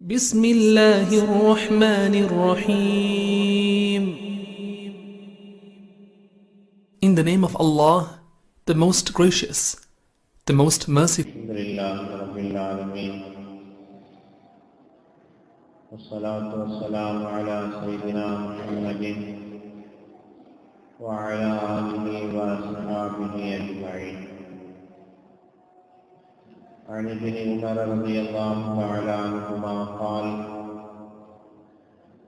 بسم الله الرحمن الرحيم In the name of Allah, the most gracious, the most merciful. الحمد لله رب العالمين والصلاة والسلام على سيدنا محمد وعلى آله وأصحابه أجمعين عن ابن عمر رضي الله تعالى عنهما قال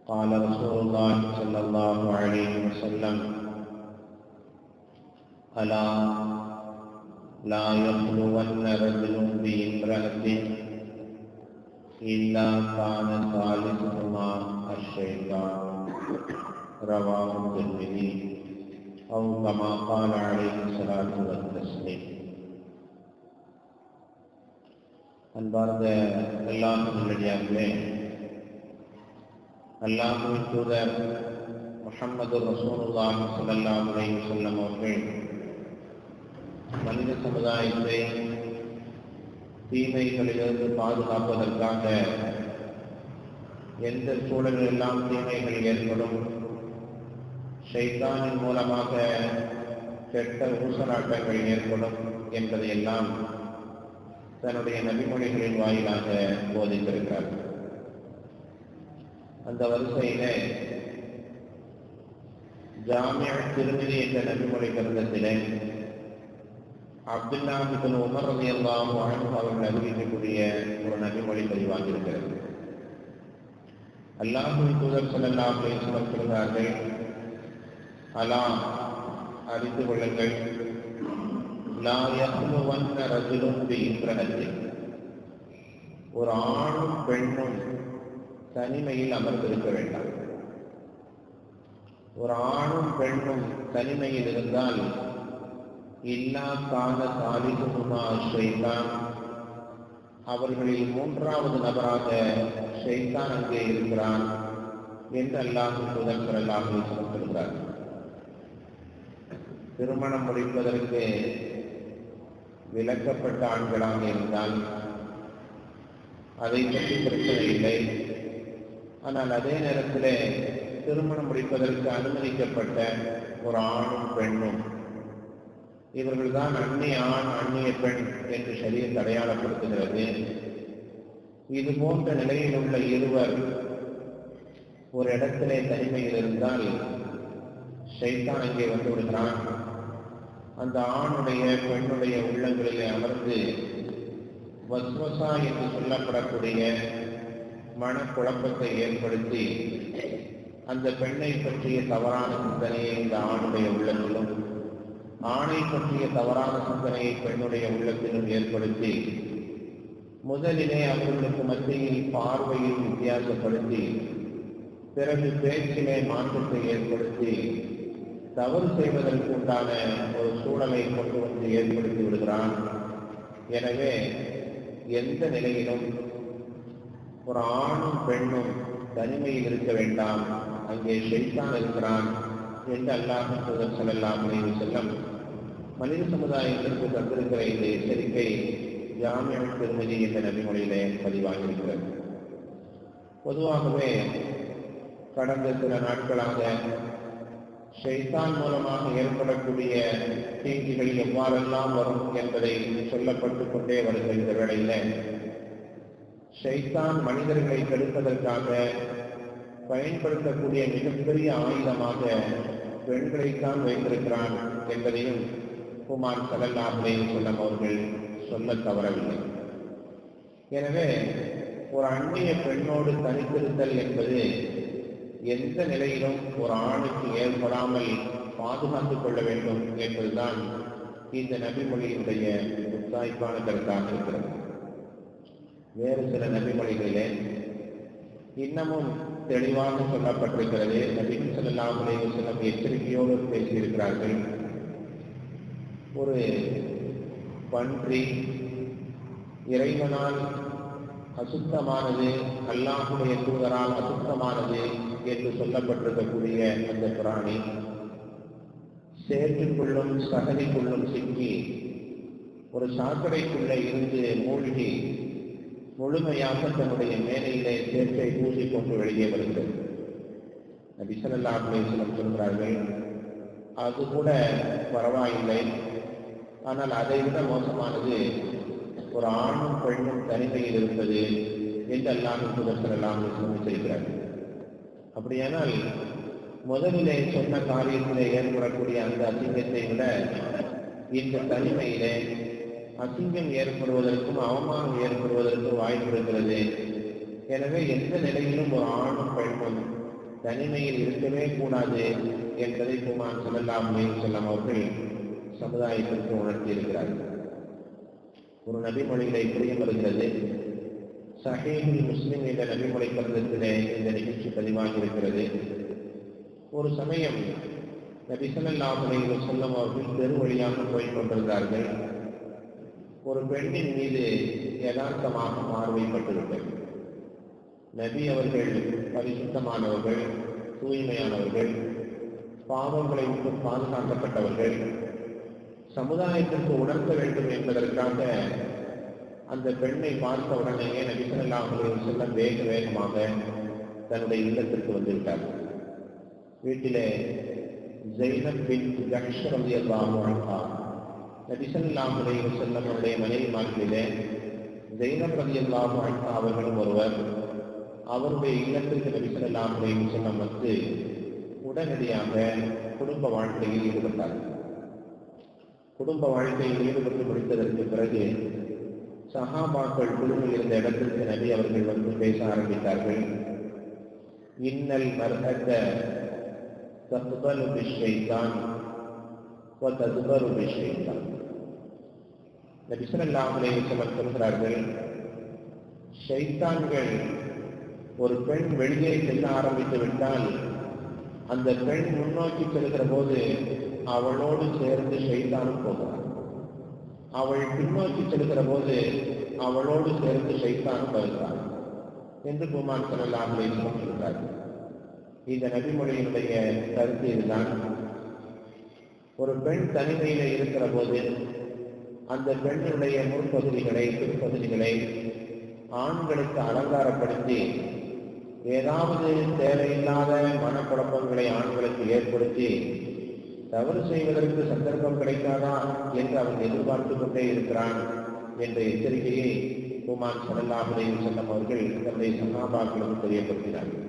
قال رسول الله صلى الله عليه وسلم ألا لا يخلون رجل بامرأة إلا كان ثالثهما الشيطان. رواه الترمذي، أو كما قال عليه الصلاة والتسليم. அன்பார்ந்த எல்லாம் நல்லடியார்களே அல்லாஹுவின் தூதர் முஹம்மது ரசூலுல்லாஹி ஸல்லல்லாஹு அலைஹி அவர்கள் மனித சமுதாயத்தை தீமைகளிலிருந்து பாதுகாப்பதற்காக எந்த சூழலெல்லாம் தீமைகள் ஏற்படும் ஷைத்தானின் மூலமாக கெட்ட ஊசலாட்டங்கள் ஏற்படும் என்பதையெல்லாம் தன்னுடைய நபிமொழிகளின் வாயிலாக போதித்திருக்கிறார்கள் அந்த வரிசையில ஜாமியா திருமதி என்ற நபிமொழி கிரந்தத்திலே அப்துல்லா பின் உமர் ரவி அல்லாம் அவர்கள் அறிவிக்கக்கூடிய ஒரு நபிமொழி பதிவாகியிருக்கிறது. அல்லாஹு தூதர் சொல்லலாம் சொல்கிறார்கள் அலாம் அறிந்து கொள்ளுங்கள். லா யஹ்லுவன்ன ரஜுலும் பிஇம்ரஹத்தின் ஒரு ஆணும் பெண்ணும் தனிமையில் அமர்ந்திருக்க வேண்டாம். ஒரு ஆணும் பெண்ணும் தனிமையில் இருந்தால் இல்லா கால சாலிகுமா ஷெய்தான் அவர்களில் மூன்றாவது நபராக ஷெய்தான் அங்கே இருக்கிறான் என்று அல்லாஹ் முதல்வர் அல்லாஹு சொல்கிறார். திருமணம் முடிப்பதற்கு விலக்கப்பட்ட ஆண்களாக இருந்தால் அதை பற்றி பிரச்சனை இல்லை. ஆனால் அதே நேரத்தில் திருமணம் முடிப்பதற்கு அனுமதிக்கப்பட்ட ஒரு ஆணும் பெண்ணும் இவர்கள்தான் அந்நிய ஆண் அந்நிய பெண் என்று சரீரம் அடையாளப்படுத்துகிறது. இது போன்ற நிலையில் உள்ள இருவர் ஒரு இடத்திலே தனிமையில் இருந்தால் ஷைத்தான் அங்கே வந்து விடுகிறான். அந்த ஆணுடைய பெண்ணுடைய உள்ளங்களிலே அமர்ந்து வஸ்வசா என்று சொல்லப்படக்கூடிய மனக்குழப்பத்தை ஏற்படுத்தி அந்த பெண்ணை பற்றிய தவறான சிந்தனையை இந்த ஆணுடைய உள்ளத்திலும் ஆணை பற்றிய தவறான சிந்தனையை பெண்ணுடைய உள்ளத்திலும் ஏற்படுத்தி முதலிலே அவர்களுக்கு மத்தியில் பார்வையில் வித்தியாசப்படுத்தி பிறகு பேச்சிலே மாற்றத்தை ஏற்படுத்தி தவறு செய்வதற்கு உண்டான ஒரு சூழலை கொண்டு வந்து ஏற்படுத்தி விடுகிறான். எனவே எந்த நிலையிலும் ஒரு ஆணும் பெண்ணும் தனிமையில் இருக்க வேண்டாம். அங்கே ஷெய்தான் இருக்கிறான் என்று அல்லாஹ் தூதர் செல்லலாம் நினைவு செல்லும் மனித சமுதாயத்திற்கு தந்திருக்கிற இந்த எச்சரிக்கை ஜாமியம் திருமதி என்ற நடைமுறையிலே பதிவாகியிருக்கிறது. பொதுவாகவே கடந்த சில நாட்களாக ஷைத்தான் மூலமாக ஏற்படக்கூடிய தீங்குகள் எவ்வாறெல்லாம் வரும் என்பதை சொல்லப்பட்டு கொண்டே வருகிற இந்த வேளையில ஷைத்தான் மனிதர்களை கெடுப்பதற்காக பயன்படுத்தக்கூடிய மிகப்பெரிய ஆயுதமாக பெண்களைத்தான் வைத்திருக்கிறான் என்பதையும் குமார் சலல்லாஹே சொல்லம் அவர்கள் சொல்ல தவறவில்லை. எனவே ஒரு அந்நிய பெண்ணோடு தனித்திருத்தல் என்பது எந்த நிலையிலும் ஒரு ஆணுக்கு ஏற்படாமல் பாதுகாத்துக் கொள்ள வேண்டும் என்பதுதான் இந்த நபிமொழியினுடைய உத்தாய்ப்பான கருத்தாக இருக்கிறது. வேறு சில நபிமொழிகளிலே இன்னமும் தெளிவாக சொல்லப்பட்டிருக்கிறது. நபிகள் செல்லாமலே சிலம் எச்சரிக்கையோடு பேசியிருக்கிறார்கள். ஒரு பன்றி இறைவனால் அசுத்தமானது அல்லாஹுடைய தூதரால் அசுத்தமானது என்று சொல்லப்பட்டிருக்கக்கூடிய அந்த பிராணி சேற்றுக்குள்ளும் சகதிக்குள்ளும் சிக்கி ஒரு சாக்கடைக்குள்ளே இருந்து மூழ்கி முழுமையாக தன்னுடைய மேலையிலே சேர்க்கை பூசி கொண்டு வெளியே வருகிறது. நபி ஸல்லல்லாஹு சொல்கிறார்கள் அது கூட பரவாயில்லை. ஆனால் அதை விட மோசமானது ஒரு ஆணும் பெண்ணும் தனிமையில் இருப்பது என்று அல்லாஹ் தூதர் அப்படியானால் முதலிலே சொன்ன காரியத்திலே ஏற்படக்கூடிய அந்த அசிங்கத்தை விட இந்த தனிமையிலே அசிங்கம் ஏற்படுவதற்கும் அவமானம் ஏற்படுவதற்கும் வாய்ப்பு இருக்கிறது. எனவே எந்த நிலையிலும் ஒரு ஆணும் பெண்ணும் தனிமையில் இருக்கவே கூடாது என்பதை குமார் சொல்லலாம் செல்லம் அவர்கள் சமுதாயத்திற்கு உணர்த்தி இருக்கிறார்கள் ஒரு நபிமொழிகளை இப்படியும் வருகிறது. சஹீஹுல் முஸ்லிம் என்ற நபிமொழி கருத்திலே இந்த நிகழ்ச்சி பதிவாகியிருக்கிறது. ஒரு சமயம் நபி ஸல்லல்லாஹு அவர்கள் பெரு வழியாக போய் கொண்டிருந்தார்கள். ஒரு பெண்ணின் மீது யதார்த்தமாக பார்வைப்பட்டுவிட்டது நபி அவர்கள் பரிசுத்தமானவர்கள் தூய்மையானவர்கள் பாவங்களை விட்டு பாதுகாக்கப்பட்டவர்கள் சமுதாயத்திற்கு உணர்த்த வேண்டும் என்பதற்காக அந்த பெண்ணை பார்த்த உடனேயே அவர்களின் செல்லம் வேக வேகமாக தன்னுடைய இல்லத்திற்கு வந்துவிட்டார் வீட்டிலே ஜெய்னப் பின் ஜக்ஷர் அலி அல்லாஹா நபிசல்லாஹ் செல்லம் அவருடைய மனைவி மாற்றிலே ஜெய்னப் அலி அல்லாஹு அன்ஹா அவர்களும் ஒருவர் அவருடைய இல்லத்திற்கு நபிசல்லாஹ் செல்லம் வந்து உடனடியாக குடும்ப வாழ்க்கையில் ஈடுபட்டார் குடும்ப வாழ்க்கையில் ஈடுபட்டு முடித்ததற்கு பிறகு சஹாபாக்கள் குழுவில் இருந்த இடத்திற்கு நபி அவர்கள் வந்து பேச ஆரம்பித்தார்கள். இன்னல் மர்ஹத்த தகுபலு பிஷைத்தான் தகுபரு பிஷைத்தான் நபிசல்லாஹ் அலைவசம் சொல்கிறார்கள் ஷைத்தான்கள் ஒரு பெண் வெளியே செல்ல ஆரம்பித்து விட்டால் அந்த பெண் முன்னோக்கி செல்கிற போது அவளோடு சேர்ந்து ஷைத்தானும் போகிறார் அவள் பின்னோக்கி செல்கிற போது அவளோடு சேர்ந்து சைத்தான் வருகிறார் என்று குமான் சல்லாஹ் அலைவசம் சொல்கிறார் இந்த நபிமொழியினுடைய கருத்து இதுதான். ஒரு பெண் தனிமையில இருக்கிற போது அந்த பெண்ணுடைய முற்பகுதிகளை பிற்பகுதிகளை ஆண்களுக்கு அலங்காரப்படுத்தி ஏதாவது தேவையில்லாத மனக்குழப்பங்களை ஆண்களுக்கு ஏற்படுத்தி தவறு செய்வதற்கு சந்தர்ப்பம் கிடைக்காதா என்று அவன் எதிர்பார்த்து கொண்டே இருக்கிறான் என்ற எச்சரிக்கையை குமான் சல்லாஹுலையும் செல்லம் அவர்கள் தன்னுடைய சகாபாக்களுக்கு தெரியப்படுத்தினார்கள்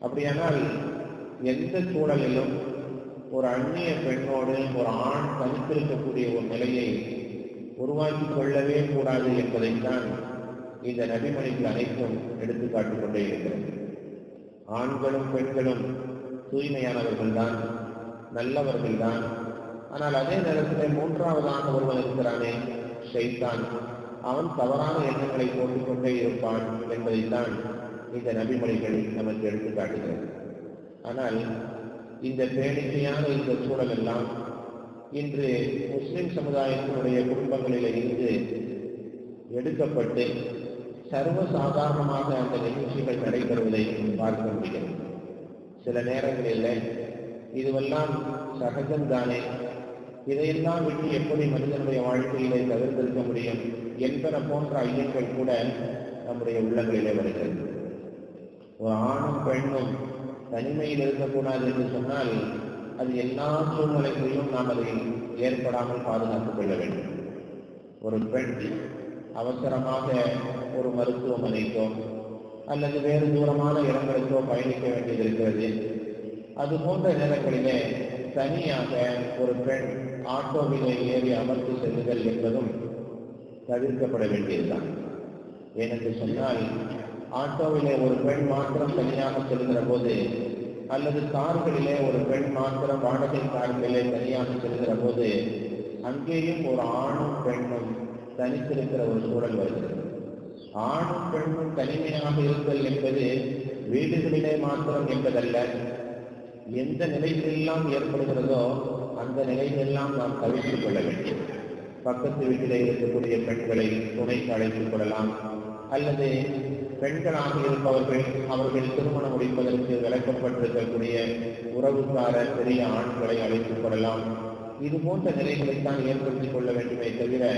அப்படியானால் எந்த சூழலிலும் ஒரு அந்நிய பெண்ணோடு ஒரு ஆண் தனித்திருக்கக்கூடிய ஒரு நிலையை உருவாக்கி கொள்ளவே கூடாது என்பதைத்தான் இந்த நபிமொழிகள் அனைத்தும் எடுத்துக்காட்டிக் கொண்டே இருக்கிறது. ஆண்களும் பெண்களும் தூய்மையானவர்கள்தான். நல்லவர்கள்தான். ஆனால் அதே நேரத்தில் மூன்றாவதாக ஒருவன் இருக்கிறானே ஷைத்தான் அவன் தவறான எண்ணங்களை போட்டுக்கொண்டே இருப்பான் என்பதைத்தான் இந்த நபிமொழிகள் நமக்கு எடுத்து காட்டுகிறது ஆனால் இந்த பேணிக்கையான இந்த சூழல் எல்லாம் இன்று முஸ்லிம் சமுதாயத்தினுடைய குடும்பங்களில் இருந்து எடுக்கப்பட்டு சர்வ சாதாரணமாக அந்த நிகழ்ச்சிகள் நடைபெறுவதை பார்க்க முடிகிறது. சில நேரங்களில் இதுவெல்லாம் சகஜம்தானே இதையெல்லாம் விட்டு எப்படி மனிதனுடைய வாழ்க்கையிலே தவிர்த்திருக்க முடியும்? என்பன போன்ற ஐயங்கள் கூட நம்முடைய உள்ளங்களிலே வருகிறது. ஒரு ஆணும் பெண்ணும் தனிமையில் இருக்கக்கூடாது என்று சொன்னால் அது எல்லா சூழ்நிலைகளையும் நாம் அதை ஏற்படாமல் பாதுகாத்துக் கொள்ள வேண்டும். ஒரு பெண் அவசரமாக ஒரு மருத்துவமனைக்கோ அல்லது வேறு தூரமான இடங்களுக்கோ பயணிக்க வேண்டியது இருக்கிறது. அது போன்ற நேரங்களிலே தனியாக ஒரு பெண் ஆட்டோவிலே ஏறி அமர்ந்து செல்லுதல் என்பதும் தவிர்க்கப்பட வேண்டியதுதான். ஏனென்று சொன்னால் ஆட்டோவிலே ஒரு பெண் மாத்திரம் தனியாக செல்கிற போது அல்லது கார்களிலே ஒரு பெண் மாத்திரம் வாடகை கார்களிலே தனியாக செல்கிற போது அங்கேயும் ஒரு ஆணும் பெண்ணும் தனித்திருக்கிற ஒரு சூழல் வருகிறது. ஆணும் பெண்ணும் தனிமையாக இருத்தல் என்பது வீடுகளிலே மாத்திரம் என்பதல்ல எந்த நிலைகளெல்லாம் ஏற்படுகிறதோ அந்த நிலைகளெல்லாம் நாம் தவிர்த்துக் கொள்ள வேண்டும். பக்கத்து வீட்டிலே இருக்கக்கூடிய பெண்களை துணைக்கு அழைத்துக் கொள்ளலாம். அல்லது பெண்களாக இருப்பவர்கள் அவர்கள் திருமணம் முடிப்பதற்கு விளக்கப்பட்டிருக்கக்கூடிய உறவுக்கார பெரிய ஆண்களை அழைத்துக் கொள்ளலாம். இது போன்ற நிலைகளைத்தான் ஏற்படுத்திக் கொள்ள வேண்டுமே தவிர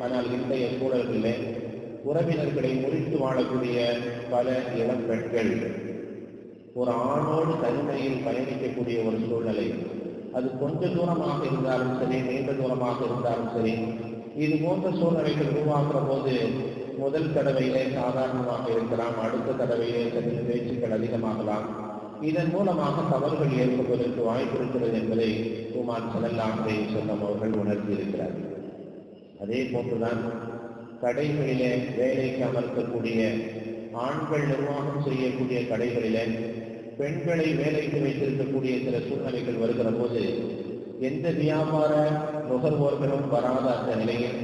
ஆனால் இன்றைய சூழல்களில் உறவினர்களை முறித்து வாழக்கூடிய பல இளம் பெண்கள் ஒரு ஆணோடு தனிமையில் பயணிக்கக்கூடிய ஒரு சூழ்நிலை. அது கொஞ்ச தூரமாக இருந்தாலும் சரி நீண்ட தூரமாக இருந்தாலும் சரி இது போன்ற சூழ்நிலைகள் உருவாக்குற போது முதல் தடவையிலே சாதாரணமாக இருக்கலாம் அடுத்த தடவையிலே சற்று பேச்சுக்கள் அதிகமாகலாம். இதன் மூலமாக தவறுகள் ஏற்படுவதற்கு வாய்ப்பு இருக்கிறது என்பதை குமார் செல்லல்லாமலை சொன்னம் அவர்கள் உணர்த்தியிருக்கிறார்கள். அதே போன்றுதான் கடைகளிலே வேலைக்கு அமர்த்தக்கூடிய ஆண்கள் நிர்வாகம் செய்யக்கூடிய கடைகளிலே பெண்களை வேலைக்கு வைத்திருக்கக்கூடிய சில சூழ்நிலைகள் வருகிற போது எந்த வியாபார நுகர்வோர்களும் வராத அந்த நிலையில்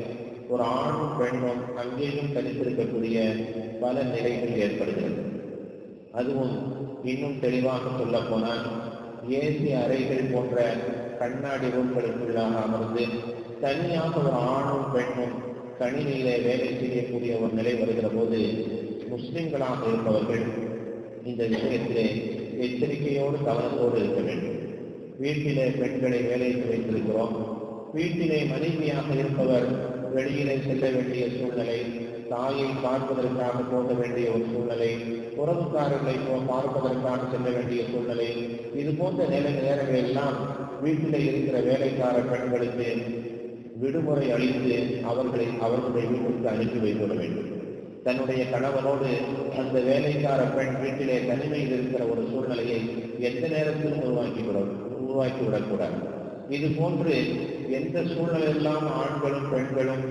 ஒரு ஆணும் பெண்ணும் அங்கேயும் தனித்திருக்கக்கூடிய பல நிலைகள் ஏற்படுகிறது. அதுவும் இன்னும் தெளிவாக சொல்ல போனால் ஏசி அறைகள் போன்ற கண்ணாடி ரூம்களுக்குள்ளாக அமர்ந்து தனியாக ஒரு ஆணும் பெண்ணும் கணினியிலே வேலை செய்யக்கூடிய ஒரு நிலை வருகிற போது முஸ்லிம்களாக இருப்பவர்கள் இந்த விஷயத்திலே எச்சரிக்கையோடு கவனத்தோடு இருக்க வேண்டும். வீட்டிலே பெண்களை வேலைக்கு வைத்திருக்கிறோம். வீட்டிலே மனைவியாக இருப்பவர் வெளியிலே செல்ல வேண்டிய சூழ்நிலை தாயை பார்ப்பதற்காக போக வேண்டிய ஒரு சூழ்நிலை உறவுக்காரர்களை பார்ப்பதற்காக செல்ல வேண்டிய சூழ்நிலை இது போன்ற நேர நேரங்கள் எல்லாம் வீட்டிலே இருக்கிற வேலைக்கார பெண்களுக்கு விடுமுறை அளித்து அவர்களை அவர்களுடைய வீட்டிற்கு அனுப்பி வைத்துவிட வேண்டும். தன்னுடைய கணவனோடு அந்த வேலைக்கார பெண் வீட்டிலே தனிமையில் இருக்கிற ஒரு சூழ்நிலையை எந்த நேரத்திலும் உருவாக்கிவிட உருவாக்கி விடக்கூடாது. இது போன்று எந்த சூழ்நிலையெல்லாம் ஆண்களும் பெண்களும்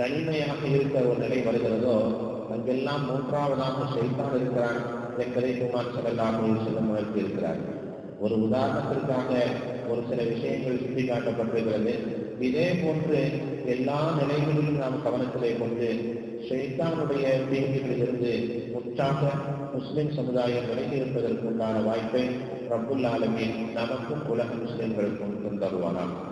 தனிமையாக இருக்கிற ஒரு நிலை வருகிறதோ அங்கெல்லாம் மூன்றாவதாக செய்தான் இருக்கிறான் என்பதை குமார் சகல்லாமல் சொல்லும் உணர்த்தி இருக்கிறார் ஒரு உதாரணத்திற்காக ஒரு சில விஷயங்கள் சுட்டிக்காட்டப்பட்டிருக்கிறது. இதே போன்று எல்லா நிலைகளிலும் நாம் கவனத்திலே கொண்டு ஷெய்தானுடைய தீங்குகளிலிருந்து முற்றாக முஸ்லிம் சமுதாயம் விலகி இருப்பதற்குண்டான வாய்ப்பை ரபுல் ஆலமீன் நமக்கும் உலக முஸ்லிம்களுக்கும் தந்தருவானாம்.